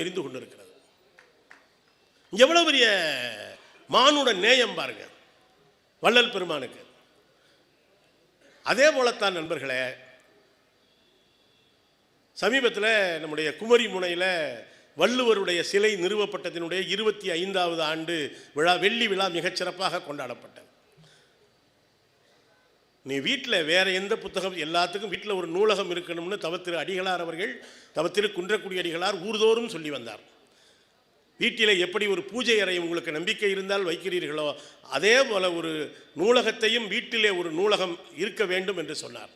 எரிந்து கொண்டிருக்கிறது. எவ்வளவு பெரிய மானுட நேயம் பாருங்க வள்ளல் பெருமானுக்கு. அதே போலத்தான் நண்பர்களே சமீபத்தில் நம்முடைய குமரி முனையில் வள்ளுவருடைய சிலை நிறுவப்பட்டதினுடைய இருபத்தி ஐந்தாவது ஆண்டு விழா வெள்ளி விழா மிகச்சிறப்பாக கொண்டாடப்பட்டது. நீ வீட்டில் வேற எந்த புத்தகம் எல்லாத்துக்கும் வீட்டில் ஒரு நூலகம் இருக்கணும்னு தவத்திரு அடிகளார் அவர்கள் தவத்திரு குன்றக்குடி அடிகளார் ஊர்தோறும் சொல்லி வந்தார். வீட்டில் எப்படி ஒரு பூஜை அறை உங்களுக்கு நம்பிக்கை இருந்தால் வைக்கிறீர்களோ அதே போல ஒரு நூலகத்தையும் வீட்டிலே ஒரு நூலகம் இருக்க வேண்டும் என்று சொன்னார்.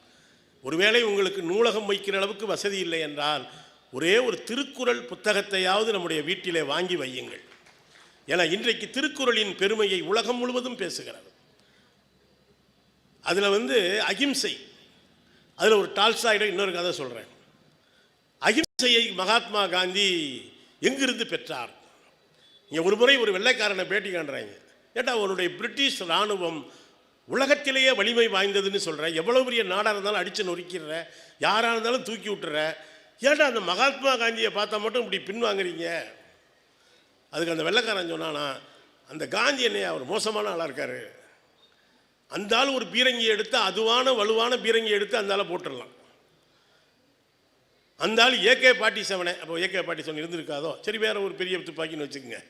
ஒருவேளை உங்களுக்கு நூலகம் வைக்கிற அளவுக்கு வசதி இல்லை என்றால் ஒரே ஒரு திருக்குறள் புத்தகத்தையாவது நம்முடைய வீட்டிலே வாங்கி வையுங்கள். ஏன்னா இன்றைக்கு திருக்குறளின் பெருமையை உலகம் முழுவதும் பேசுகிறது. அதில் வந்து அகிம்சை அதில் ஒரு டால்ஸ்டாயிடம் இன்னொரு கதை சொல்கிறேன் அகிம்சையை மகாத்மா காந்தி எங்கிருந்து பெற்றார்? இங்கே ஒரு முறை ஒரு வெள்ளைக்காரனை பேட்டி காண்றாங்க. ஏட்டா அவருடைய பிரிட்டிஷ் இராணுவம் உலகத்திலேயே வலிமை வாய்ந்ததுன்னு சொல்கிற எவ்வளோ பெரிய நாடாக இருந்தாலும் அடித்து நொறுக்கிடுற? யாராக இருந்தாலும் தூக்கி விட்டுற? ஏட்டா அந்த மகாத்மா காந்தியை பார்த்தா மட்டும் இப்படி பின்வாங்குறீங்க? அதுக்கு அந்த வெள்ளைக்காரன் சொன்னானா அந்த காந்தி என்னையா அவர் மோசமான ஆளாக இருக்கார். அந்த ஒரு பீரங்கி எடுத்து அதுவான வலுவான பீரங்கி எடுத்து அந்த போட்டுடலாம். அந்த ஏகே பாட்டி செவனை அப்போ ஏகே பாட்டி செவன் இருந்திருக்காதோ? சரி வேற ஒரு பெரிய துப்பாக்கின்னு வச்சுக்கோங்க.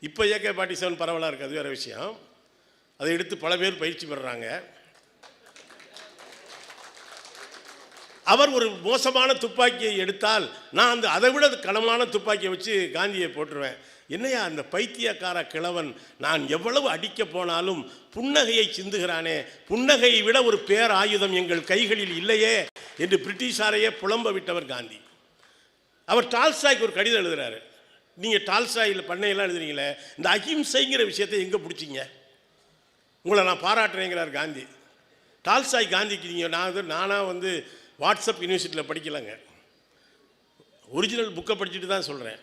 இப்போ ஏகே பாட்டி செவன் பரவலாக இருக்காது வேறு வேற விஷயம். அதை எடுத்து பல பேர் பயிற்சி பெறுறாங்க. அவர் ஒரு மோசமான துப்பாக்கியை எடுத்தால் நான் அந்த அதை விட கனமான துப்பாக்கியை வச்சு காந்தியை போட்டுருவேன். என்னையா அந்த பைத்தியக்கார கிழவன்? நான் எவ்வளவு அடிக்க போனாலும் புன்னகையை சிந்துகிறானே. புன்னகையை விட ஒரு பேர் ஆயுதம் எங்கள் கைகளில் இல்லையே என்று பிரிட்டிஷாரையே புலம்ப விட்டவர் காந்தி. அவர் டால்ஸ்டாய்க்கு ஒரு கடிதம் எழுதுறாரு. நீங்கள் டால்ஸ்டாயில் பண்ணையெல்லாம் எழுதுறீங்களே இந்த அகிம்சைங்கிற விஷயத்தை எங்கே பிடிச்சிங்க? உங்களை நான் பாராட்டுறேங்கிறார் காந்தி. டால்ஸ்டாய் காந்திக்கு நீங்கள் நான் வந்து நானாக வந்து வாட்ஸ்அப் யூனிவர்சிட்டியில் படிக்கலாங்க. ஒரிஜினல் புக்கை படிச்சுட்டு தான் சொல்கிறேன்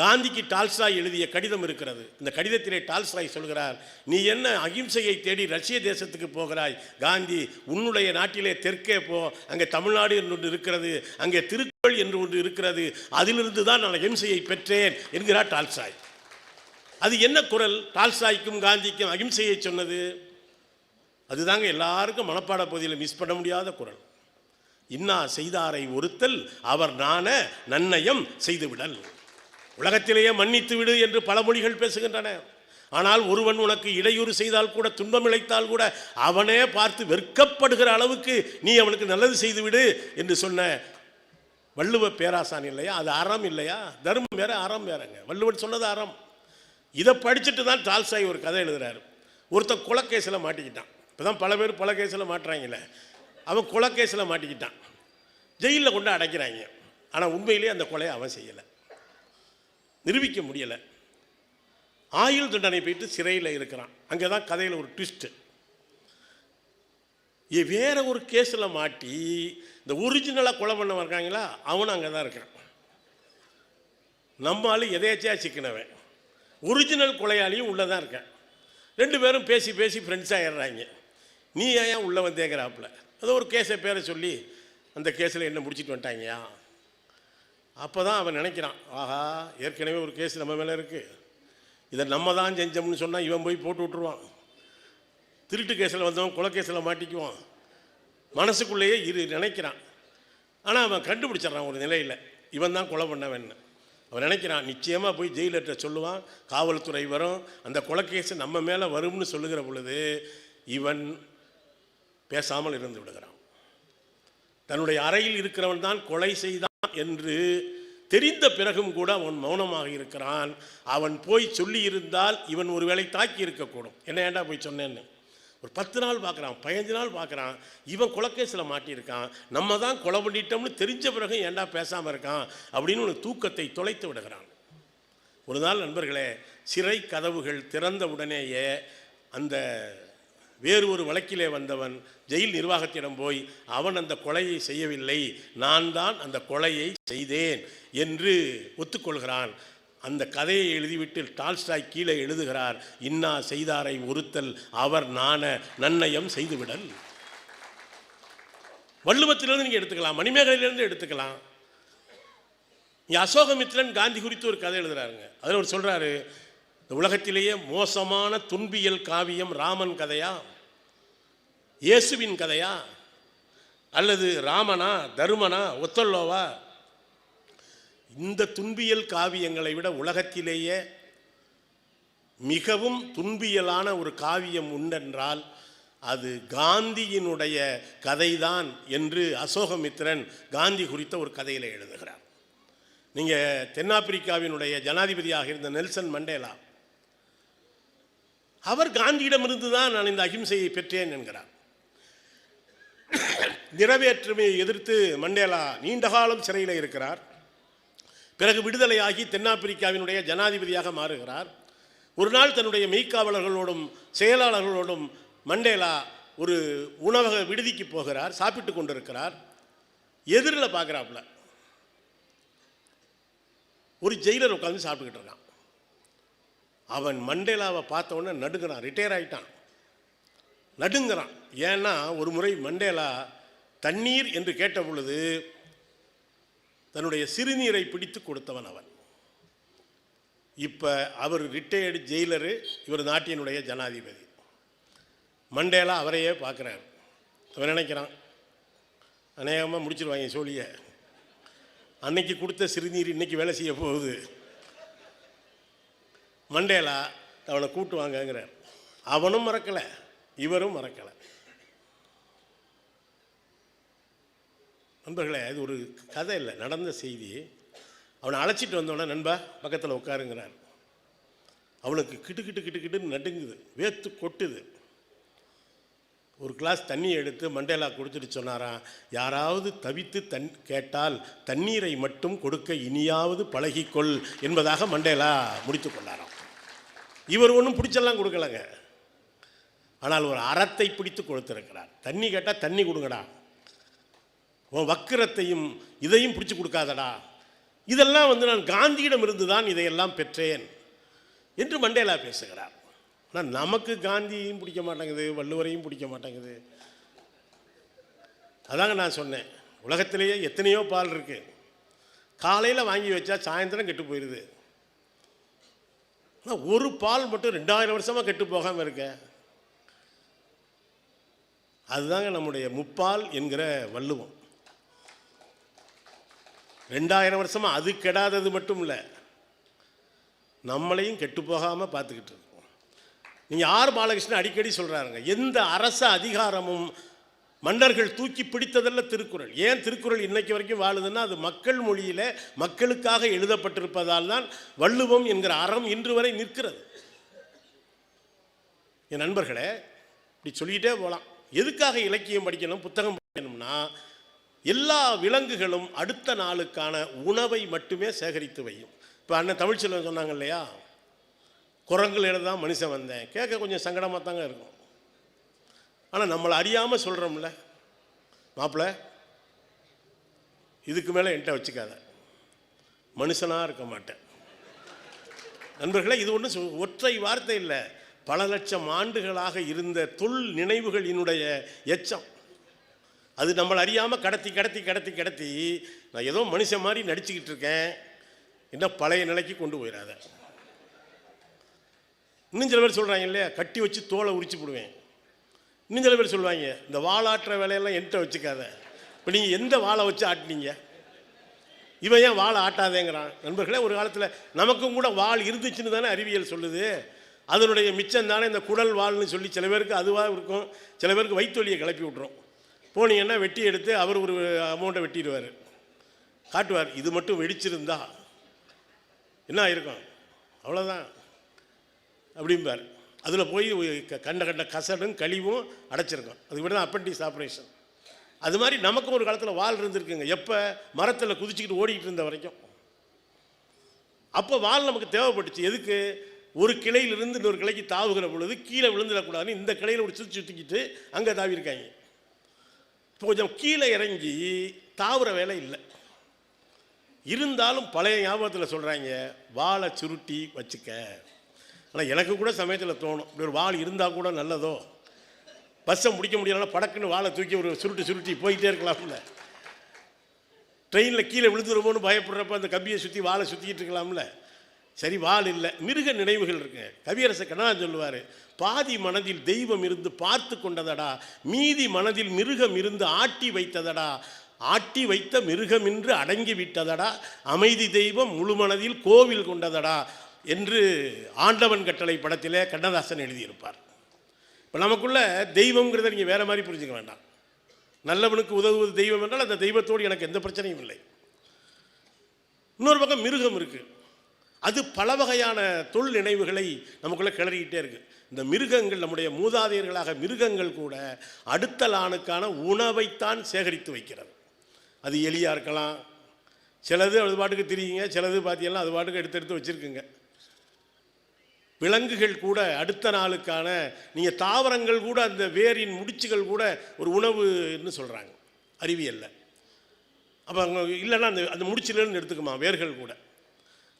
காந்திக்கு டால்ஸ்டாய் எழுதிய கடிதம் இருக்கிறது. இந்த கடிதத்திலே டால்ஸ்டாய் சொல்கிறார் நீ என்ன அகிம்சையை தேடி ரஷ்ய தேசத்துக்கு போகிறாய்? காந்தி உன்னுடைய நாட்டிலே தெற்கே போ. அங்கே தமிழ்நாடு என்று ஒன்று இருக்கிறது. அங்கே திருக்குறள் என்று ஒன்று இருக்கிறது. அதிலிருந்து தான் நான் அகிம்சையை பெற்றேன் என்கிறார் டால்ஸ்டாய். அது என்ன குரல்? டால்ஸ்டாய்க்கும் காந்திக்கும் அகிம்சையை சொன்னது? அதுதாங்க எல்லாருக்கும் மனப்பாட பகுதியில் மிஸ் பண்ண முடியாத குரல். இன்னா செய்தாரை ஒருத்தல் அவர் நாண நன்னயம் செய்துவிடல். உலகத்திலேயே மன்னித்து விடு என்று பல மொழிகள் பேசுகின்றன. ஆனால் ஒருவன் உனக்கு இடையூறு செய்தால் கூட துன்பம் இழைத்தால் கூட அவனே பார்த்து வெறுக்கப்படுகிற அளவுக்கு நீ அவனுக்கு நல்லது செய்துவிடு என்று சொன்ன வள்ளுவ பேராசான் இல்லையா? அது அறம் இல்லையா? தர்மம் வேற அறம் வேறங்க. வள்ளுவன் சொன்னது அறம். இதை படிச்சுட்டு தான் டால்சாய் ஒரு கதை எழுதுறாரு. ஒருத்தன் குலக்கேசில் மாட்டிக்கிட்டான். இப்போ தான் பல பேர் பல கேஸில் மாட்டுறாங்களே அவன் குலக்கேசில் மாட்டிக்கிட்டான். ஜெயிலில் கொண்டு அடைக்கிறாங்க. ஆனால் உண்மையிலேயே அந்த கொலையை அவன் செய்யலை. நிரூபிக்க முடியலை. ஆயுள் தண்டனை போயிட்டு சிறையில் இருக்கிறான். அங்கே தான் கதையில் ஒரு ட்விஸ்ட்டு வேற ஒரு கேஸில் மாட்டி இந்த ஒரிஜினலாக கொலை பண்ண இருக்காங்களா? அவனும் அங்கே தான் இருக்கான். நம்ம ஆளு சிக்கினவன். ஒரிஜினல் கொலையாளியும் உள்ளே தான் இருக்கேன். ரெண்டு பேரும் பேசி பேசி ஃப்ரெண்ட்ஸாக ஏறுறாங்க நீ ஏன் உள்ளே வந்தேங்கிறாப்புல. ஏதோ ஒரு கேஸை பேரை சொல்லி அந்த கேஸில் என்ன முடிச்சிட்டு வந்துட்டாங்கயா? அப்போ தான் அவன் நினைக்கிறான் ஆஹா ஏற்கனவே ஒரு கேஸ் நம்ம மேலே இருக்குது இதை நம்ம தான் செஞ்சோம்னு சொன்னால் இவன் போய் போட்டு விட்ருவான் திருட்டு கேஸில் வந்தவன் கொலகேசில் மாட்டிக்குவான். மனசுக்குள்ளேயே இரு நினைக்கிறான். ஆனால் அவன் கண்டுபிடிச்சிட்றான் ஒரு நிலையில். இவன் தான் கொலை பண்ணவன்னு. அவன் நினைக்கிறான் நிச்சயமாக போய் ஜெயிலர்கிட்ட சொல்லுவான் காவல்துறை வரும் அந்த கொலைக்கேஸ் நம்ம மேலே வரும்னு சொல்லுகிற பொழுது இவன் பேசாமல் இருந்து விடுகிறான். தன்னுடைய அறையில் இருக்கிறவன் தான் கொலை செய்தான் என்று தெரிந்த பிறகும் கூட அவன் மௌனமாக இருக்கிறான். அவன் போய் சொல்லி இருந்தால் இவன் ஒருவேளை தாக்கி இருக்கக்கூடும். என்ன ஏன்டா போய் சொன்னேன்னு? ஒரு பத்து நாள் பார்க்குறான் பதினஞ்சு நாள் பார்க்குறான். இவன் கொலக்கேஸில் மாட்டியிருக்கான். நம்ம தான் கொலை பண்ணிட்டோம்னு தெரிஞ்ச பிறகு ஏன்டா பேசாமல் இருக்கான் அப்படின்னு உனக்கு தூக்கத்தை தொலைத்து விடுகிறான். ஒரு நாள் நண்பர்களே சிறை கதவுகள் திறந்த உடனேயே அந்த வேறு ஒரு வழக்கிலே வந்தவன் ஜெயில் நிர்வாகத்திடம் போய் அவன் அந்த கொலையை செய்யவில்லை நான் தான் அந்த கொலையை செய்தேன் என்று ஒத்துக்கொள்கிறான். அந்த கதையை எழுதிவிட்டு டால்ஸ்டாய் கீழே எழுதுகிறார் இன்னா செய்தாரை ஒருத்தல் அவர் நாண நன்னயம் செய்துவிடல். வள்ளுவத்திலிருந்து நீங்கள் எடுத்துக்கலாம் மணிமேகலையிலிருந்து எடுத்துக்கலாம். இங்கே அசோகமித்ரன் காந்தி குறித்து ஒரு கதை எழுதுறாருங்க. அதில் அவர் சொல்கிறாரு இந்த உலகத்திலேயே மோசமான துன்பியல் காவியம் ராமன் கதையா? இயேசுவின் கதையா? அல்லது ராமனா தருமனா ஒத்தல்லோவா? இந்த துன்பியல் காவியங்களை விட உலகத்திலேயே மிகவும் துன்பியலான ஒரு காவியம் உண்டென்றால் அது காந்தியினுடைய கதைதான் என்று அசோகமித்ரன் காந்தி குறித்த ஒரு கதையில் எழுதுகிறார். நீங்கள் தென்னாப்பிரிக்காவினுடைய ஜனாதிபதியாக இருந்த நெல்சன் மண்டேலா அவர் காந்தியிடமிருந்து தான் நான் இந்த அகிம்சையை பெற்றேன் என்கிறார். நிறைவேற்றுமையை எதிர்த்து மண்டேலா நீண்ட காலம் சிறையில் இருக்கிறார். பிறகு விடுதலையாகி தென்னாப்பிரிக்காவினுடைய ஜனாதிபதியாக மாறுகிறார். ஒரு நாள் தன்னுடைய மெய்க்காவலர்களோடும் செயலாளர்களோடும் மண்டேலா ஒரு உணவக விடுதிக்கு போகிறார் சாப்பிட்டு கொண்டிருக்கிறார். எதிரில் பார்க்குறாப்புல ஒரு ஜெயிலர் உட்காந்து சாப்பிட்டுக்கிட்டு இருக்கான். அவன் மண்டேலாவை பார்த்த நடுக்கிறான் நடுங்கிறான் ரிட்டையர் ஆயிட்டான். நடுங்கிறான். ஏன்னா ஒரு முறை மண்டேலா தண்ணீர் என்று கேட்ட பொழுது தன்னுடைய சிறுநீரை பிடித்து கொடுத்தவன் அவன். இப்போ அவர் ரிட்டையர்டு ஜெயிலரு இவர் நாட்டினுடைய ஜனாதிபதி. மண்டேலா அவரையே பார்க்குறாரு. அவன் நினைக்கிறான் அநேகமாக முடிச்சிருவாங்க சோழியை. அன்னைக்கு கொடுத்த சிறுநீர் இன்னைக்கு வேலை செய்ய போகுது. மண்டேலா அவனை கூட்டு வாங்கங்கிறார். அவனும் மறக்கலை. இவரும் மறக்கலை. நண்பர்களே அது ஒரு கதை இல்லை நடந்த செய்தி. அவனை அழைச்சிட்டு வந்தோடனே நண்பா பக்கத்தில் உட்காருங்கிறார். அவளுக்கு கிட்டு கிட்டு கிட்டு கிட்டுன்னு நடுங்குது வேத்து கொட்டுது. ஒரு கிளாஸ் தண்ணி எடுத்து மண்டேலா கொடுத்துட்டு சொன்னாராம் யாராவது தவித்து தன் கேட்டால் தண்ணீரை மட்டும் கொடுக்க இனியாவது பழகிக்கொள் என்பதாக மண்டேலா முடித்து கொண்டாராம். இவர் ஒன்றும் பிடிச்செல்லாம் கொடுக்கலங்க. ஆனால் ஒரு அறத்தை பிடித்து கொடுத்திருக்கிறார். தண்ணி கேட்டால் தண்ணி கொடுங்கடா. உன் வக்கிரத்தையும் இதையும் பிடிச்சி கொடுக்காதடா. இதெல்லாம் வந்து நான் காந்தியிடம் இருந்து தான் இதையெல்லாம் பெற்றேன் என்று மண்டேலா பேசுகிறார். ஆனால் நமக்கு காந்தியும் பிடிக்க மாட்டேங்குது வள்ளுவரையும் பிடிக்க மாட்டேங்குது. அதாங்க நான் சொன்னேன். உலகத்திலேயே எத்தனையோ பால் இருக்கு. காலையில் வாங்கி வச்சா சாயந்தரம் கெட்டு போயிடுது ஆனால் ஒரு பால் மட்டும் ரெண்டாயிரம் வருஷமாக கெட்டு போகாமல் இருக்கேன் அதுதாங்க நம்முடைய முப்பால் என்கிற வள்ளுவம். ரெண்டாயிரம் வருஷமாக அது கெடாதது மட்டும் இல்லை நம்மளையும் கெட்டு போகாமல் பார்த்துக்கிட்டு இருக்கோம். நீங்கள் ஆர் பாலகிருஷ்ணன் அடிக்கடி சொல்கிறாருங்க எந்த அரச அதிகாரமும் மன்னர்கள் தூக்கி பிடித்ததல்ல திருக்குறள். ஏன் திருக்குறள் இன்னைக்கு வரைக்கும் வாழுதுன்னா அது மக்கள் மொழியில் மக்களுக்காக எழுதப்பட்டிருப்பதால் தான் வள்ளுவம் என்கிற அறம் இன்று வரை நிற்கிறது. என் நண்பர்களே இப்படி சொல்லிக்கிட்டே போகலாம் எதுக்காக இலக்கியம் படிக்கணும் புத்தகம் படிக்கணும்னா எல்லா விலங்குகளும் அடுத்த நாளுக்கான உணவை மட்டுமே சேகரித்து வையும். இப்போ அண்ணன் தமிழ்ச்செல்வன் சொன்னாங்க இல்லையா? குரங்குல தான் மனுஷன் வந்தேன். கேட்க கொஞ்சம் சங்கடமாக தாங்க இருக்கும். ஆனால் நம்மளை அறியாமல் சொல்கிறோம்ல மாப்பிள்ள இதுக்கு மேலே என்கிட்ட வச்சுக்காத. மனுஷனாக இருக்க மாட்டேன். நண்பர்களே இது ஒன்றும் ஒற்றை வார்த்தை இல்லை. பல லட்சம் ஆண்டுகளாக இருந்த தொல் நினைவுகளினுடைய எச்சம். அது நம்மளை அறியாமல் கடத்தி கடத்தி கடத்தி கடத்தி நான் ஏதோ மனுஷன் மாதிரி நடிச்சுக்கிட்டு இருக்கேன். என்ன பழைய நிலைக்கு கொண்டு போயிடாத இன்னும் சில பேர் சொல்கிறாங்க இல்லையா கட்டி வச்சு தோலை உரிச்சு போடுவேன். இன்னும் சில பேர் சொல்லுவாங்க இந்த வாழாட்டுற வேலையெல்லாம் என்கிட்ட வச்சுக்காத. இப்போ நீங்கள் எந்த வாழை வச்சு ஆட்டினீங்க? இவன் ஏன் வாழை ஆட்டாதேங்கிறான். நண்பர்களே ஒரு காலத்தில் நமக்கும் கூட வாள் இருந்துச்சுன்னு தானே அறிவியல் சொல்லுது. அதனுடைய மிச்சம் தானே இந்த குடல் வாள்னு சொல்லி சில பேருக்கு அதுவாக இருக்கும். சில பேருக்கு வயிற்றுவலியை கிளப்பி விட்ரும் போனீங்கன்னா வெட்டி எடுத்து அவர் ஒரு அமௌண்ட்டை வெட்டிடுவார். காட்டுவார் இது மட்டும் வெடிச்சிருந்தா என்ன ஆயிருக்கும்? அவ்வளோதான் அப்படிம்பார். அதில் போய் க- கண்ட கண்ட கசடும் கழிவும் அடைச்சிருக்கும். அதுக்கு தான் அப்பண்டிஸ் ஆப்ரேஷன் அது மாதிரி நமக்கும் ஒரு காலத்தில் வால் இருந்திருக்குங்க. எப்போ? மரத்தில் குதிச்சுக்கிட்டு ஓடிக்கிட்டு இருந்த வரைக்கும். அப்போ வால் நமக்கு தேவைப்பட்டுச்சு. எதுக்கு? ஒரு கிளையிலிருந்து இன்னொரு கிளைக்கு தாவுகிற பொழுது கீழே விழுந்துடக்கூடாதுன்னு இந்த கிளையில் ஒரு சுற்றி சுற்றிக்கிட்டு அங்கே தாவிருக்காங்க இப்போ கொஞ்சம் கீழே இறங்கி தாவுற வேலை இல்லை. இருந்தாலும் பழைய ஞாபகத்தில் சொல்கிறாங்க வாழை சுருட்டி வச்சுக்க. ஆனால் எனக்கு கூட சமயத்தில் தோணும் இப்படி ஒரு வாள் இருந்தால் கூட நல்லதோ? பஸ்ஸை முடிக்க முடியலன்னா படக்குன்னு வாழை தூக்கி ஒரு சுருட்டி சுருட்டி போயிட்டே இருக்கலாம்ல. ட்ரெயினில் கீழே விழுந்துருமோன்னு பயப்படுறப்ப அந்த கம்பியை சுற்றி வாழை சுற்றிக்கிட்டு இருக்கலாம்ல. சரி வாள் இல்லை. மிருக நினைவுகள் இருக்குங்க கவியரசு கண்ணா சொல்லுவார் பாதி மனதில் தெய்வம் இருந்து பார்த்து கொண்டதடா மீதி மனதில் மிருகம் இருந்து ஆட்டி வைத்ததடா ஆட்டி வைத்த மிருகமின்று அடங்கி விட்டதடா அமைதி தெய்வம் முழு மனதில் கோவில் கொண்டதடா என்று ஆண்டவன் கட்டளை படத்திலே கண்ணதாசன் எழுதியிருப்பார். இப்போ நமக்குள்ள தெய்வங்கிறத நீங்கள் வேற மாதிரி புரிஞ்சுக்க வேண்டாம். நல்லவனுக்கு உதவுவது தெய்வம் என்றால் அந்த தெய்வத்தோடு எனக்கு எந்த பிரச்சனையும் இல்லை. இன்னொரு பக்கம் மிருகம் இருக்குது அது பல வகையான தொல் நினைவுகளை நமக்குள்ளே கிளறிக்கிட்டே இருக்குது இந்த மிருகங்கள் நம்முடைய மூதாதையர்களாக மிருகங்கள் கூட அடுத்த லானுக்கான உணவைத்தான் சேகரித்து வைக்கிறது. அது எலியாக இருக்கலாம். சிலது அது பாட்டுக்கு தெரியுங்க சிலது பார்த்தீங்கன்னா அது பாட்டுக்கு எடுத்து எடுத்து வச்சுருக்குங்க. விலங்குகள் கூட அடுத்த நாளுக்கான நீங்கள் தாவரங்கள் கூட அந்த வேரின் முடிச்சுகள் கூட ஒரு உணவுன்னு சொல்கிறாங்க அறிவியலில். அப்போ அங்கே இல்லைன்னா அந்த அந்த முடிச்சிலன்னு எடுத்துக்குமா வேர்கள் கூட.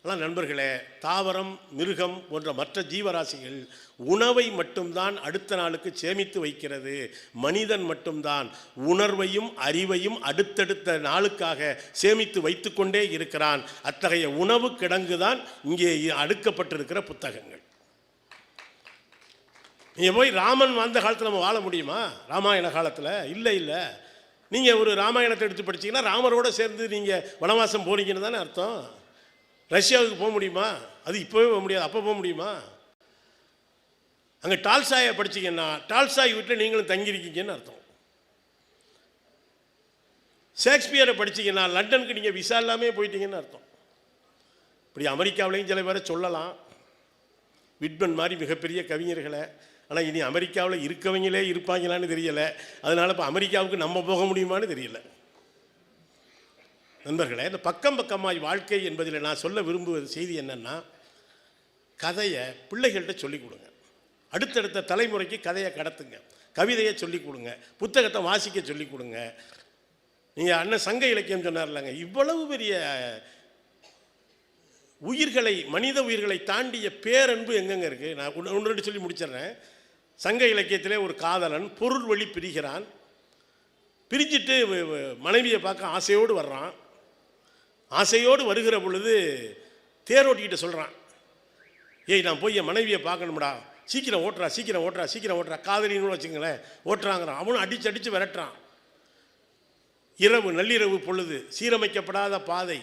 ஆனால் நண்பர்களே தாவரம் மிருகம் போன்ற மற்ற ஜீவராசிகள் உணவை மட்டும்தான் அடுத்த நாளுக்கு சேமித்து வைக்கிறது. மனிதன் மட்டும்தான் உணர்வையும் அறிவையும் அடுத்தடுத்த நாளுக்காக சேமித்து வைத்துக்கொண்டே இருக்கிறான். அத்தகைய உணவு கிடங்கு தான் இங்கே அடுக்கப்பட்டிருக்கிற புத்தகங்கள். நீங்கள் போய் ராமன் வாழ்ந்த காலத்தில் நம்ம வாழ முடியுமா? ராமாயண காலத்தில்? இல்லை இல்லை. நீங்கள் ஒரு ராமாயணத்தை எடுத்து படிச்சீங்கன்னா ராமரோடு சேர்ந்து நீங்கள் வனவாசம் போனீங்கன்னு தானே அர்த்தம்? ரஷ்யாவுக்கு போக முடியுமா? அது இப்போவே போக முடியாது. அப்போ போக முடியுமா? அங்கே டால்சாயை படிச்சிங்கன்னா டால்சாய் வீட்டில் நீங்களும் தங்கியிருக்கீங்கன்னு அர்த்தம். ஷேக்ஸ்பியரை படிச்சிங்கன்னா லண்டனுக்கு நீங்கள் விசா இல்லாமல் போயிட்டீங்கன்னு அர்த்தம். இப்படி அமெரிக்காவிலையும் சில பேரை சொல்லலாம். விட்மன் மாதிரி மிகப்பெரிய கவிஞர்களை. ஆனால் இனி அமெரிக்காவில் இருக்கவங்களே இருப்பாங்களான்னு தெரியலை. அதனால் இப்போ அமெரிக்காவுக்கு நம்ம போக முடியுமான்னு தெரியலை. நண்பர்களே இந்த பக்கம் பக்கமாய் வாழ்க்கை என்பதில் நான் சொல்ல விரும்புவது செய்தி என்னென்னா கதையை பிள்ளைகள்கிட்ட சொல்லிக் கொடுங்க. அடுத்தடுத்த தலைமுறைக்கு கதையை கடத்துங்க. கவிதையை சொல்லிக் கொடுங்க. புத்தகத்தை வாசிக்க சொல்லிக் கொடுங்க. நீங்கள் அண்ணன் சங்க இலக்கியம் சொன்னார்லங்க இவ்வளவு பெரிய உயிர்களை மனித உயிர்களை தாண்டிய பேரன்பு எங்கெங்க இருக்குது நான் ஒன்று ஒன்று ரெண்டு சொல்லி முடிச்சிடுறேன். சங்க இலக்கியத்திலே ஒரு காதலன் பொருள் வழி பிரிகிறான். பிரிஞ்சிட்டு மனைவியை பார்க்க ஆசையோடு வர்றான். ஆசையோடு வருகிற பொழுது தேரோட்டிக்கிட்ட சொல்கிறான் ஏய் நான் போய் என் மனைவியை பார்க்கணும்டா. சீக்கிரம் ஓட்டுறா சீக்கிரம் ஓட்டுறா சீக்கிரம் ஓட்டுறா. காதலின்னு வச்சுங்களேன் ஓட்டுறாங்கிறான். அவனும் அடிச்சு அடித்து விரட்டுறான். இரவு நள்ளிரவு பொழுது சீரமைக்கப்படாத பாதை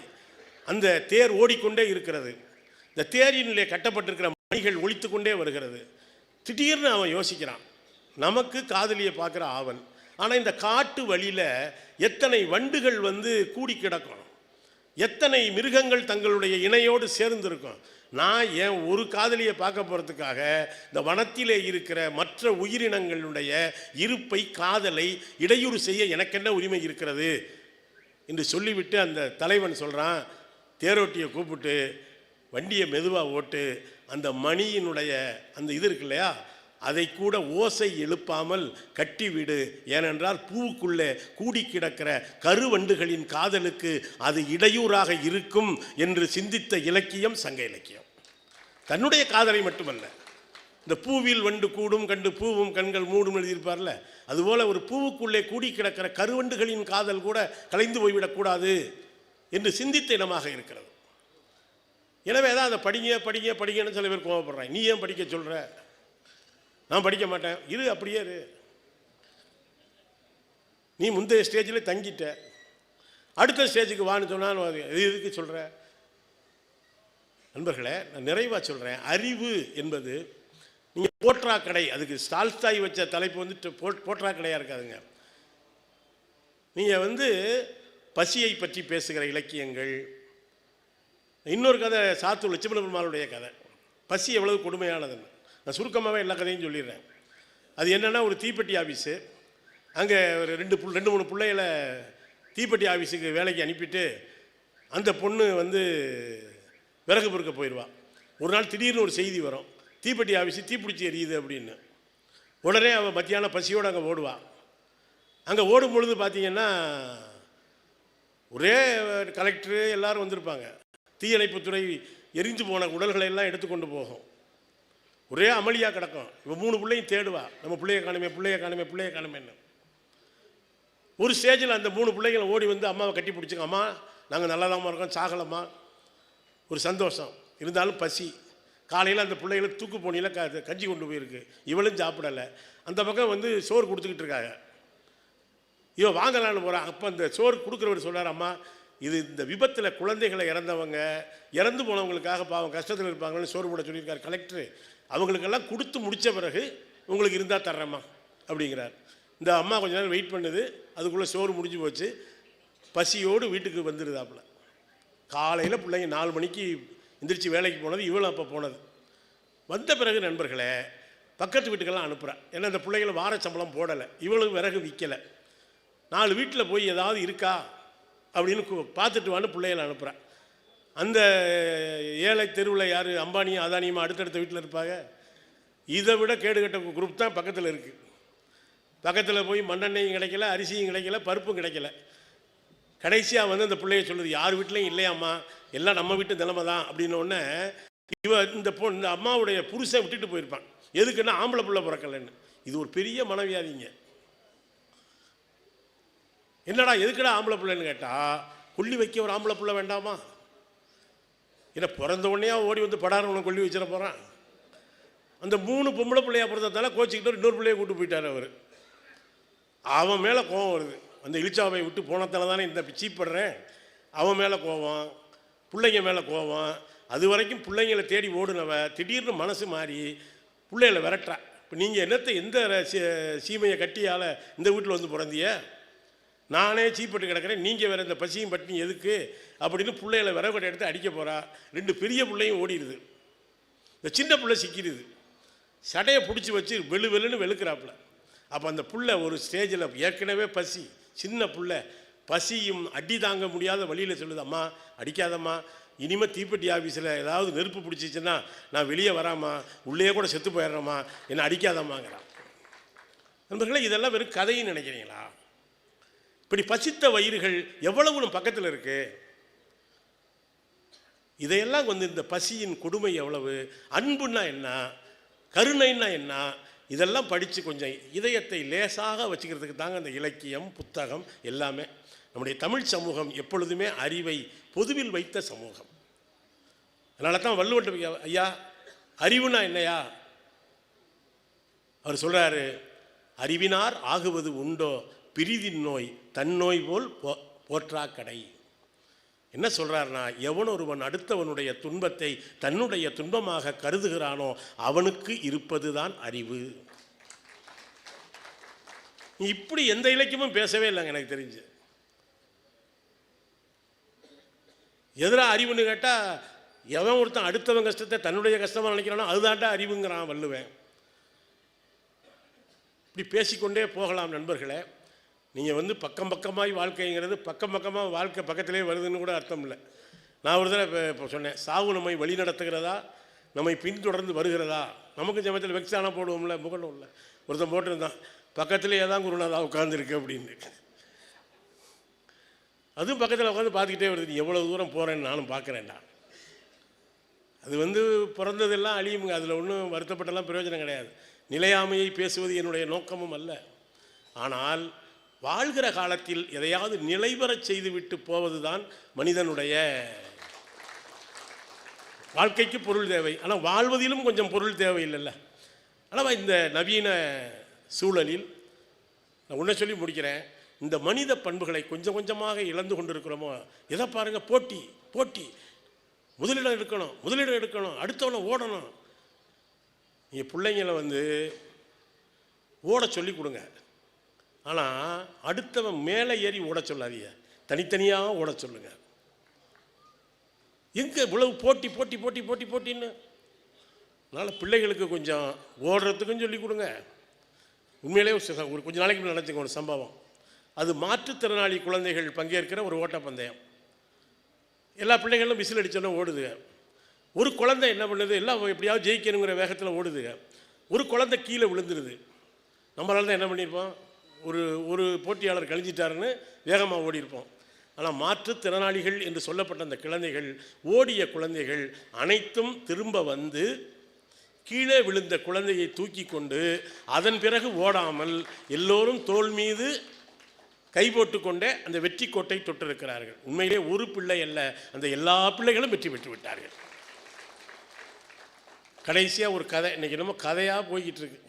அந்த தேர் ஓடிக்கொண்டே இருக்கிறது. இந்த தேரினிலே கட்டப்பட்டிருக்கிற மணிகள் ஒழித்து கொண்டே வருகிறது. திடீர்னு அவன் யோசிக்கிறான் நமக்கு காதலியை பார்க்குற ஆவல் ஆனால் இந்த காட்டு வழியில் எத்தனை வண்டுகள் வந்து கூடி கிடக்கும்? எத்தனை மிருகங்கள் தங்களுடைய இணையோடு சேர்ந்திருக்கும்? நான் என் ஒரு காதலியை பார்க்க போகிறதுக்காக இந்த வனத்திலே இருக்கிற மற்ற உயிரினங்களுடைய இருப்பை காதலை இடையூறு செய்ய எனக்கென்ன உரிமை இருக்கிறது? என்று சொல்லிவிட்டு அந்த தலைவன் சொல்கிறான் தேரோட்டியை கூப்பிட்டு வண்டியை மெதுவாக ஓட்டு அந்த மணியினுடைய அந்த இது இருக்கு இல்லையா அதை கூட ஓசை எழுப்பாமல் கட்டிவிடு. ஏனென்றால் பூவுக்குள்ளே கூடி கிடக்கிற கருவண்டுகளின் காதலுக்கு அது இடையூறாக இருக்கும் என்று சிந்தித்த இலக்கியம் சங்க இலக்கியம். தன்னுடைய காதலை மட்டுமல்ல. இந்த பூவில் வண்டு கூடும் கண்டு பூவும் கண்கள் மூடும் எழுதியிருப்பார்ல? அதுபோல ஒரு பூவுக்குள்ளே கூடி கிடக்கிற கருவண்டுகளின் காதல் கூட கலைந்து போய்விடக்கூடாது என்று சிந்தித்த இடமாக இருக்கிறது. எனவே தான் அதை படிங்க படிங்க படிங்கன்னு சில பேர் கோவப்படுறாங்க. நீ ஏன் படிக்க சொல்கிற நான் படிக்க மாட்டேன். இரு அப்படியே இரு. நீ முந்தைய ஸ்டேஜில் தங்கிட்ட. அடுத்த ஸ்டேஜுக்கு வான்னு சொன்னால் இது எதுக்கு சொல்கிற நண்பர்களே நான் நிறைவாக சொல்கிறேன் அறிவு என்பது நீங்கள் போற்றா கடை அதுக்கு ஸ்டால்ஸ்டாய் வச்ச தலைப்பு வந்து போ- போற்றா கடையாக இருக்காதுங்க. நீங்கள் வந்து பசியை பற்றி பேசுகிற இலக்கியங்கள் இன்னொரு கதை சாத்தூர் லட்சுமண பெருமாளுடைய கதை. பசி எவ்வளவு கொடுமையானதுன்னு. நான் சுருக்கமாகவே எல்லா கதையும் சொல்லிடுறேன். அது என்னென்னா ஒரு தீப்பெட்டி ஆஃபீஸு அங்கே ஒரு ரெண்டு புல் ரெண்டு மூணு பிள்ளைகளை தீப்பெட்டி ஆஃபீஸுக்கு வேலைக்கு அனுப்பிட்டு அந்த பொண்ணு வந்து விறகு பொறுக்க போயிடுவாள் ஒரு நாள் திடீர்னு ஒரு செய்தி வரும். தீப்பெட்டி ஆஃபீஸு தீப்பிடிச்சி எரியுது அப்படின்னு. உடனே அவள் மத்தியானம் பசியோடு அங்கே ஓடுவா. அங்கே ஓடும் பொழுது பார்த்தீங்கன்னா ஒரே கலெக்டரு எல்லோரும் வந்திருப்பாங்க. தீயணைப்புத்துறை எரிஞ்சு போன உடல்களை எல்லாம் எடுத்துக்கொண்டு போகும். ஒரே அமளியாக கிடக்கும். இவன் மூணு பிள்ளையும் தேடுவா. நம்ம பிள்ளைய காணுமே பிள்ளைய காணுமே பிள்ளைய காணுமேன்னு. ஒரு ஸ்டேஜில் அந்த மூணு பிள்ளைங்களை ஓடி வந்து அம்மாவை கட்டி பிடிச்சிங்க அம்மா நாங்கள் நல்லாதாம்மா இருக்கோம் சாகலம்மா. ஒரு சந்தோஷம். இருந்தாலும் பசி. காலையில் அந்த பிள்ளைகளை தூக்கு போனியில் க கஞ்சி கொண்டு போயிருக்கு. இவளும் சாப்பிடலை. அந்த பக்கம் வந்து சோறு கொடுத்துக்கிட்டு இருக்காங்க. இவன் வாங்கலான்னு போகிறான் அப்போ அந்த சோறு கொடுக்குறவர் சொல்கிறார் அம்மா இது இந்த விபத்தில் குழந்தைகளை இறந்தவங்க இறந்து போனவங்களுக்காக பாவம் கஷ்டத்தில் இருப்பாங்கன்னு சோறு போட சொல்லியிருக்காரு கலெக்டர். அவங்களுக்கெல்லாம் கொடுத்து முடித்த பிறகு உங்களுக்கு இருந்தால் தர்றேம்மா அப்படிங்கிறார். இந்த அம்மா கொஞ்ச நேரம் வெயிட் பண்ணுது. அதுக்குள்ளே சோறு முடிஞ்சு போச்சு. பசியோடு வீட்டுக்கு வந்துடுதாப்புல காலையில் பிள்ளைங்க நாலு மணிக்கு எந்திரிச்சு வேலைக்கு போனது இவளும் அப்போ போனது. வந்த பிறகு நண்பர்களே பக்கத்து வீட்டுக்கெல்லாம் அனுப்புகிறேன் ஏன்னா அந்த பிள்ளைகளை வார சம்பளம் போடலை. இவளும் விறகு விற்கலை நாலு வீட்டில் போய் ஏதாவது இருக்கா? அப்படின்னு பார்த்துட்டு வான்னு பிள்ளைகளை அனுப்புகிறேன் அந்த ஏழை தெருவில் யார்? அம்பானியும் அதானியுமா அடுத்தடுத்த வீட்டில் இருப்பாங்க. இதை விட கேடுகட்ட குரூப் தான் பக்கத்தில் இருக்குது பக்கத்தில் போய் மண்ணெண்ணெயும் கிடைக்கல அரிசியும் கிடைக்கல பருப்பும் கிடைக்கல. கடைசியாக வந்து அந்த பிள்ளைய சொல்லுது யார் வீட்லையும் இல்லையாம்மா. எல்லாம் நம்ம வீட்டு நிலைமை தான். அப்படின்னோடனே இவ இந்த பொ இந்த அம்மாவுடைய புருஷை விட்டுட்டு போயிருப்பான். எதுக்குன்னா ஆம்பளை பிள்ளை பிறக்கலைன்னு. இது ஒரு பெரிய மனவியாதிங்க. என்னடா எதுக்குடா ஆம்பளை பிள்ளைன்னு கேட்டால் கொல்லி வைக்க ஒரு ஆம்பளை பிள்ளை வேண்டாமா? என்ன பிறந்த உடனே ஓடி வந்து படாரவனை கொல்லி வச்சிட போகிறான் அந்த மூணு பொம்பளை பிள்ளையா பிறந்ததால கோச்சிக்கிட்டு இன்னொரு பிள்ளைய கூட்டு போயிட்டார் அவர். அவன் மேலே கோவம் வருது. அந்த இழிச்சாவை விட்டு போனதால தானே இந்த சீப்படுறேன். அவன் மேலே கோவம் பிள்ளைங்க மேலே கோவம். அது வரைக்கும் பிள்ளைங்களை தேடி ஓடுனவ திடீர்னு மனசு மாறி பிள்ளைகளை விரட்டுறா இப்போ நீங்கள் என்னத்தை எந்த சீ- சீமையை கட்டியால் இந்த வீட்டில் வந்து பிறந்திய? நானே சீப்பட்டு கிடக்கிறேன் நீங்கள் வேற இந்த பசியும் பட்டினி எதுக்கு? அப்படின்னு பிள்ளைகளை விறகு எடுத்து அடிக்க போகிறா ரெண்டு பெரிய பிள்ளையும் ஓடிடுது. இந்த சின்ன பிள்ளை சிக்கிடுது. சடையை பிடிச்சி வச்சு வெளு வெளுன்னு வெளுக்கிறாப்புல. அப்போ அந்த புள்ள ஒரு ஸ்டேஜில் ஏற்கனவே பசி. சின்ன புள்ள பசியும் அடி தாங்க முடியாத வழியில் சொல்லுது அம்மா அடிக்காதம்மா. இனிமேல் தீப்பெட்டி ஆஃபீஸில் ஏதாவது நெருப்பு பிடிச்சிச்சின்னா நான் வெளியே வராமா உள்ளே கூட செத்து போயிடுறேம்மா. என்னை அடிக்காதம்மாங்கிறான். நண்பர்களே இதெல்லாம் வெறும் கதைன்னு நினைக்கிறீங்களா? இப்படி பசித்த வயிறுகள் எவ்வளவு பக்கத்தில் இருக்கு? இதையெல்லாம் வந்து இந்த பசியின் கொடுமை எவ்வளவு? அன்புன்னா என்ன? கருணைன்னா என்ன? இதெல்லாம் படித்து கொஞ்சம் இதயத்தை லேசாக வச்சுக்கிறதுக்கு தாங்க அந்த இலக்கியம் புத்தகம் எல்லாமே. நம்முடைய தமிழ் சமூகம் எப்பொழுதுமே அறிவை பொதுவில் வைத்த சமூகம். அதனால தான் வள்ளுவன் ஐயா அறிவுனா என்னையா? அவர் சொல்கிறாரு அறிவினார் ஆகுவது உண்டோ பிரிதின் நோய் தன்னோய் போல் போ போற்றா கடை என்ன சொல்கிறார்னா எவன் ஒருவன் அடுத்தவனுடைய துன்பத்தை தன்னுடைய துன்பமாக கருதுகிறானோ அவனுக்கு இருப்பதுதான் அறிவு. இப்படி எந்த இலக்கியமும் பேசவே இல்லைங்க எனக்கு தெரிஞ்சு. எதிராக அறிவுன்னு கேட்டால் எவன் ஒருத்தன் அடுத்தவன் கஷ்டத்தை தன்னுடைய கஷ்டமாக நினைக்கிறானோ அதுதான்டா அறிவுங்கிறான் வள்ளுவேன். இப்படி பேசிக்கொண்டே போகலாம் நண்பர்களே. நீங்கள் வந்து பக்கம் பக்கமாய் வாழ்க்கைங்கிறது பக்கம் பக்கமாக வாழ்க்கை பக்கத்திலே வருதுன்னு கூட அர்த்தம் இல்லை. நான் ஒரு தடவை இப்போ சொன்னேன் சாவு நம்மை வழி நடத்துகிறதா? நம்மை பின்தொடர்ந்து வருகிறதா? நமக்கு சமயத்தில் வெக்ஸான போடுவோம்ல முகணும் இல்லை ஒருத்தன் போட்டிருந்தான் பக்கத்திலேயே தான் குருநாதா உட்காந்துருக்கு அப்படின்னு. அதுவும் பக்கத்தில் உட்காந்து பார்த்துக்கிட்டே வருது நீ எவ்வளோ தூரம் போகிறேன்னு நானும் பார்க்குறேன்டா. அது வந்து பிறந்ததெல்லாம் அழியுமுங்க அதில் ஒன்றும் வருத்தப்பட்டெல்லாம் பிரயோஜனம் கிடையாது. நிலையாமையை பேசுவது என்னுடைய நோக்கமும் அல்ல. ஆனால் வாழ்கிற காலத்தில் எதையாவது நிலைபெறச் செய்துவிட்டு போவதுதான் மனிதனுடைய வாழ்க்கைக்கு பொருள் தேவை. ஆனால் வாழ்வதிலும் கொஞ்சம் பொருள் தேவை இல்லைல்ல ஆனால் இந்த நவீன சூழலில் நான் உன்னை சொல்லி முடிக்கிறேன் இந்த மனித பண்புகளை கொஞ்சம் கொஞ்சமாக இழந்து கொண்டிருக்கிறோமோ எதை பாருங்கள் போட்டி போட்டி. முதலிடம் எடுக்கணும் முதலிடம் எடுக்கணும் அடுத்தவனை ஓடணும். நீங்கள் பிள்ளைங்களை வந்து ஓட சொல்லி கொடுங்க. ஆனால் அடுத்தவன் மேலே ஏறி ஓட சொல்லாதீங்க. தனித்தனியாக ஓட சொல்லுங்க. எங்கே இவ்வளவு போட்டி போட்டி போட்டி போட்டி போட்டின்னு? அதனால் பிள்ளைகளுக்கு கொஞ்சம் ஓடுறதுக்கும் சொல்லி கொடுங்க. உண்மையிலே ஒரு கொஞ்சம் நாளைக்கு முன்னாடி நடந்துங்க ஒரு சம்பவம். அது மாற்றுத்திறனாளி குழந்தைகள் பங்கேற்கிற ஒரு ஓட்டப்பந்தயம் எல்லா பிள்ளைகளும் விசில் அடித்தோன்னே ஓடுதுங்க ஒரு குழந்தை என்ன பண்ணுது? எல்லாம் எப்படியாவது ஜெயிக்கணுங்கிற வேகத்தில் ஓடுதுங்க ஒரு குழந்தை கீழே விழுந்துருது. நம்மளால் தான் என்ன பண்ணியிருப்போம் ஒரு ஒரு போட்டியாளர் கழிஞ்சிட்டாருன்னு வேகமாக ஓடிருப்போம் ஆனால் மாற்றுத்திறனாளிகள் என்று சொல்லப்பட்ட அந்த குழந்தைகள் ஓடிய குழந்தைகள் அனைத்தும் திரும்ப வந்து கீழே விழுந்த குழந்தையை தூக்கி கொண்டு அதன் பிறகு ஓடாமல் எல்லோரும் தோள் மீது கை போட்டுக்கொண்டே அந்த வெற்றி கோட்டை தொட்டிருக்கிறார்கள். உண்மையிலே ஒரு பிள்ளை அல்ல அந்த எல்லா பிள்ளைகளும் வெற்றி பெற்று விட்டார்கள். கடைசியாக ஒரு கதை இன்றைக்கி நம்ம கதையாக போய்கிட்டு இருக்கு.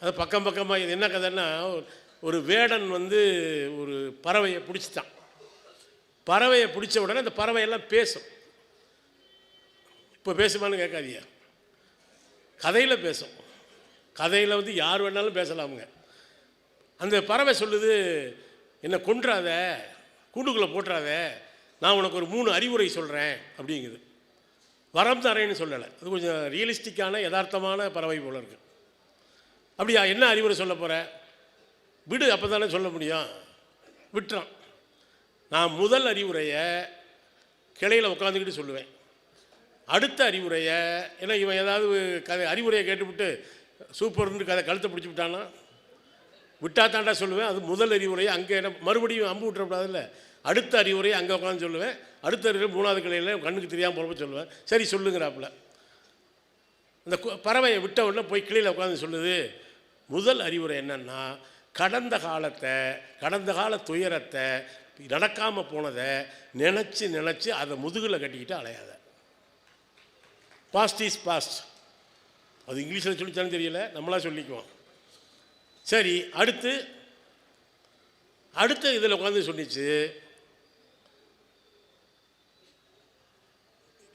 அது பக்கம் பக்கமாக இது என்ன கதைன்னா ஒரு வேடன் வந்து ஒரு பறவையை பிடிச்சிட்டான். பறவையை பிடிச்ச உடனே அந்த பறவையெல்லாம் பேசும். இப்போ பேசுமான்னு கேட்காதீங்க. கதையில் பேசும். கதையில் வந்து யார் வேணாலும் பேசலாமுங்க அந்த பறவை சொல்லுது என்னை கொன்றாத? கூண்டுக்குள்ளே போட்டுறாத? நான் உனக்கு ஒரு மூணு அறிவுரை சொல்கிறேன் அப்படிங்குது. வரம் தரேன்னு சொல்லலை. அது கொஞ்சம் ரியலிஸ்டிக்கான யதார்த்தமான பறவை போல இருக்குது அப்படியா என்ன அறிவுரை சொல்ல போகிற விடு அப்போ தானே சொல்ல முடியும். விட்டுறான் நான் முதல் அறிவுரையை கிளையில் உட்காந்துக்கிட்டு சொல்லுவேன். அடுத்த அறிவுரையை ஏன்னா இவன் ஏதாவது கதை அறிவுரையை கேட்டுவிட்டு சூப்பர்னு கதை கழுத்தை பிடிச்சி விட்டானா விட்டா தாண்டா சொல்லுவேன். அது முதல் அறிவுரையை அங்கே என்ன மறுபடியும் அம்பு விட்டுறக்கூடாதுல்ல? அடுத்த அறிவுரையை அங்கே உட்காந்து சொல்லுவேன். அடுத்த அறிவுரை மூணாவது கிளையில் கண்ணுக்கு தெரியாமல் போகிறப்ப சொல்லுவேன். சரி சொல்லுங்கிறாப்புல. அந்த கு- பறவையை விட்ட உடனே போய் கிளையில் உட்காந்து சொல்லுது. முதல் அறிவுரை என்னென்னா கடந்த காலத்தை கடந்த கால துயரத்தை நடக்காமல் போனதை நினச்சி நினச்சி அதை முதுகில் கட்டிக்கிட்டு அலையாத. பாஸ்ட் இஸ் பாஸ்ட் அது இங்கிலீஷில் சொல்லித்தானு தெரியல நம்மளாக சொல்லிக்குவோம். சரி அடுத்து அடுத்த இதில் உட்காந்து சொன்னிச்சு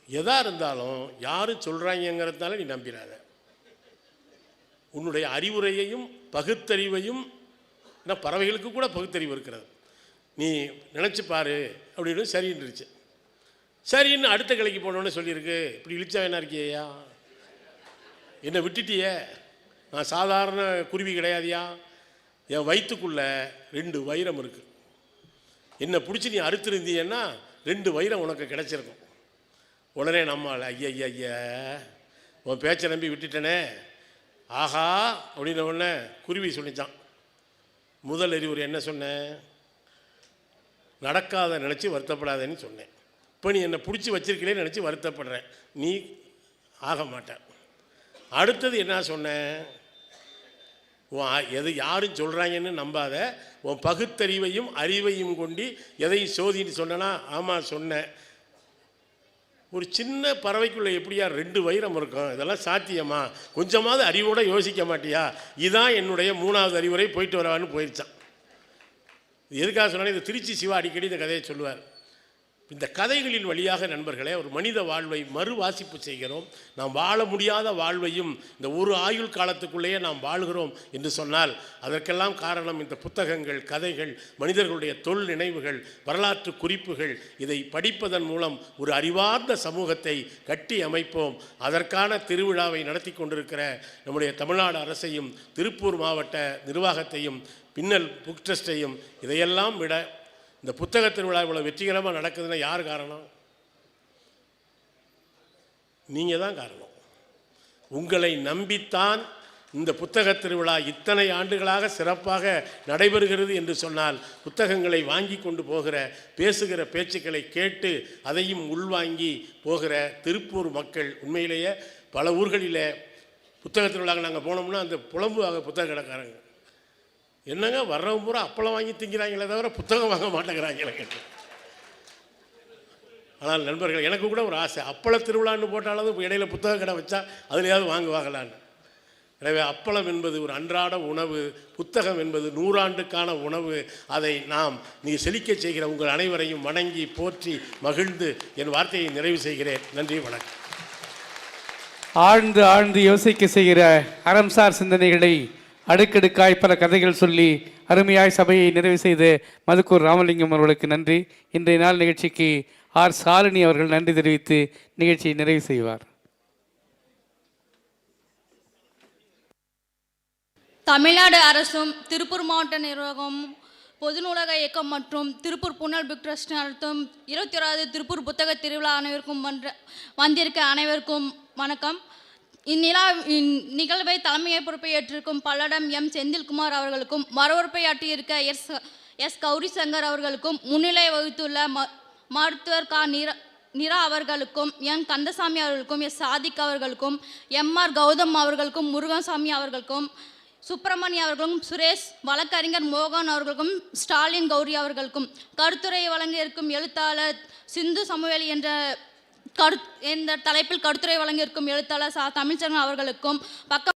எதா இருந்தாலும் யாரும் சொல்கிறாங்கிறதுனால நீ நம்பிடாத உன்னுடைய அறிவுரையையும் பகுத்தறிவையும் ஏன்னா பறவைகளுக்கு கூட பகுத்தறிவு இருக்கிறது. நீ நினச்சி பாரு அப்படின்னு சரின்னுருச்சு சரின்னு அடுத்த கிளைக்கு போனோன்னே சொல்லியிருக்கு. இப்படி இழிச்சா என்ன இருக்கியா என்னை விட்டுட்டியே? நான் சாதாரண குருவி கிடையாதியா? என் வயிற்றுக்குள்ளே ரெண்டு வைரம் இருக்குது என்னை பிடிச்சி நீ அறுத்திருந்தீன்னா ரெண்டு வைரம் உனக்கு கிடச்சிருக்கும். உடனே நம்மால் ஐயா ஐயா ஐயா உன் பேச்சை நம்பி விட்டுட்டனே. ஆஹா அப்படின்ன உடனே குருவி சொல்லிச்சான். முதல் அறிவுரை என்ன சொன்னேன் நடக்காத நினச்சி வருத்தப்படாதேன்னு சொன்னேன். இப்போ நீ என்னை பிடிச்சி வச்சிருக்கலே நினச்சி வருத்தப்படுறேன் நீ ஆக மாட்ட. அடுத்தது என்ன சொன்னேன் உன் எது யாரும் சொல்கிறாங்கன்னு நம்பாத உன் பகுத்தறிவையும் அறிவையும் கொண்டு எதையும் சோதின்னு சொன்னனா? ஆமாம் சொன்னேன் ஒரு சின்ன பறவைக்குள்ளே எப்படியா ரெண்டு வைரம் இருக்கும்? இதெல்லாம் சாத்தியமா? கொஞ்சமாவது அறிவோடு யோசிக்க மாட்டியா? இதான் என்னுடைய மூணாவது அறிவுரை போயிட்டு வரவான்னு போயிடுச்சான். எதுக்காக சொன்னாலும் இது திருச்சி சிவா அடிக்கடி இந்த கதையை சொல்லுவார். இந்த கதைகளின் வழியாக நண்பர்களே ஒரு மனித வாழ்வை மறுவாசிப்பு செய்கிறோம். நாம் வாழ முடியாத வாழ்வையும் இந்த ஒரு ஆயுள் காலத்துக்குள்ளேயே நாம் வாழ்கிறோம் என்று சொன்னால் அதற்கெல்லாம் காரணம் இந்த புத்தகங்கள் கதைகள் மனிதர்களுடைய தொல் நினைவுகள் வரலாற்று குறிப்புகள் இதை படிப்பதன் மூலம் ஒரு அறிவார்ந்த சமூகத்தை கட்டி அமைப்போம். அதற்கான திருவிழாவை நடத்தி கொண்டிருக்கிற நம்முடைய தமிழ்நாடு அரசையும் திருப்பூர் மாவட்ட நிர்வாகத்தையும் பின்னல் புக் ட்ரஸ்டையும் இதையெல்லாம் விட இந்த புத்தக திருவிழா இவ்வளோ வெற்றிகரமாக நடக்குதுன்னா யார் காரணம்? நீங்கள் தான் காரணம். உங்களை நம்பித்தான் இந்த புத்தக திருவிழா இத்தனை ஆண்டுகளாக சிறப்பாக நடைபெறுகிறது என்று சொன்னால் புத்தகங்களை வாங்கி கொண்டு போகிற பேசுகிற பேச்சுக்களை கேட்டு அதையும் உள்வாங்கி போகிற திருப்பூர் மக்கள் உண்மையிலேயே பல ஊர்களிலே புத்தக திருவிழாக்கு நாங்கள் போனோம்னா அந்த புலம்புவாக புத்தக கடைக்காரங்க. என்னங்க வர்றவங்க பூரா அப்பளம் வாங்கி திங்கிறாங்களே தவிர புத்தகம் வாங்க மாட்டேங்கிறாங்களே ஆனால் நண்பர்கள் எனக்கு கூட ஒரு ஆசை. அப்பள திருவிழான்னு போட்டாலும் இடையில புத்தக கடை வச்சா அதுலையாவது வாங்குவாங்களான்னு. எனவே அப்பளம் என்பது ஒரு அன்றாட உணவு புத்தகம் என்பது நூறாண்டுக்கான உணவு. அதை நாம் நீ செழிக்க செய்கிற உங்கள் அனைவரையும் வணங்கி போற்றி மகிழ்ந்து என் வார்த்தையை நிறைவு செய்கிறேன். நன்றி வணக்கம். ஆழ்ந்து ஆழ்ந்து யோசிக்க செய்கிற அறம்சார் சிந்தனைகளை அடுக்கடுக்காய் பல கதைகள் சொல்லி அருமையாய் சபையை நிறைவு செய்த மதுக்கூர் ராமலிங்கம் அவர்களுக்கு நன்றி. இன்றைய நாள் நிகழ்ச்சிக்கு ஆர் சாலினி அவர்கள் நன்றி தெரிவித்து நிகழ்ச்சியை நிறைவு செய்வார். தமிழ்நாடு அரசும் திருப்பூர் மாவட்ட நிர்வாகமும் பொது நூலக இயக்கம் மற்றும் திருப்பூர் புனல் புக் ட்ரஸ்ட் நடத்தும் இருபத்தி ஓராவது திருப்பூர் புத்தக திருவிழா அனைவருக்கும் வந்திருக்க அனைவருக்கும் வணக்கம். இந்நிலா இந்நிகழ்வை தலைமையை பொறுப்பை ஏற்றிருக்கும் பல்லடம் எம். செந்தில்குமார் அவர்களுக்கும் வரவேற்பை ஆட்டியிருக்க எஸ். எஸ். கௌரி சங்கர் அவர்களுக்கும் முன்னிலை வகித்துள்ள ம மருத்துவர் கா. நிர நிரா அவர்களுக்கும் என். கந்தசாமி அவர்களுக்கும் எஸ். சாதிக் அவர்களுக்கும் எம். ஆர். கௌதம் அவர்களுக்கும் முருகன்சாமி அவர்களுக்கும் சுப்பிரமணிய அவர்களுக்கும் சுரேஷ் வழக்கறிஞர் மோகன் அவர்களுக்கும் ஸ்டாலின் கௌரி அவர்களுக்கும். கருத்துரை வழங்க இருக்கும் எழுத்தாளர் சிந்து சமுவேலி என்ற கரு இந்த தலைப்பில் கருத்துரை வழங்கியிருக்கும் எழுத்தாளர் சா தமிழ்ச்செல்வன் அவர்களுக்கும் பக்க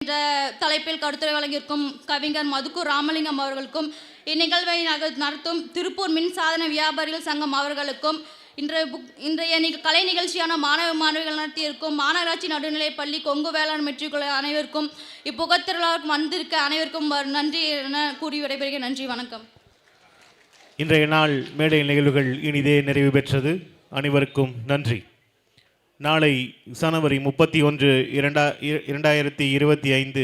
என்ற தலைப்பில் கருத்துரை வழங்கியிருக்கும் கவிஞர் மதுக்கு ராமலிங்கம் அவர்களுக்கும் இந்நிகழ்வை நடத்தும் திருப்பூர் மின் சாதன வியாபாரிகள் சங்கம் அவர்களுக்கும் இன்றைய புக் இன்றைய நிக- கலை நிகழ்ச்சியான மாணவ மாணவிகள் நடத்தியிருக்கும் மாநகராட்சி நடுநிலைப் பள்ளி கொங்கு வேளாண் மெட்ரிகுல அனைவருக்கும் இப்புகத்திருவிழாவுக்கு வந்திருக்க அனைவருக்கும் நன்றி என கூறி விடைபெறுகிறேன். நன்றி வணக்கம். இன்றைய நாள் மேடை நிகழ்வுகள் இனிதே நிறைவு பெற்றது. அனைவருக்கும் நன்றி. நாளை ஜனவரி முப்பத்தி ஒன்று இரண்டா இரண்டாயிரத்தி இருபத்தி ஐந்து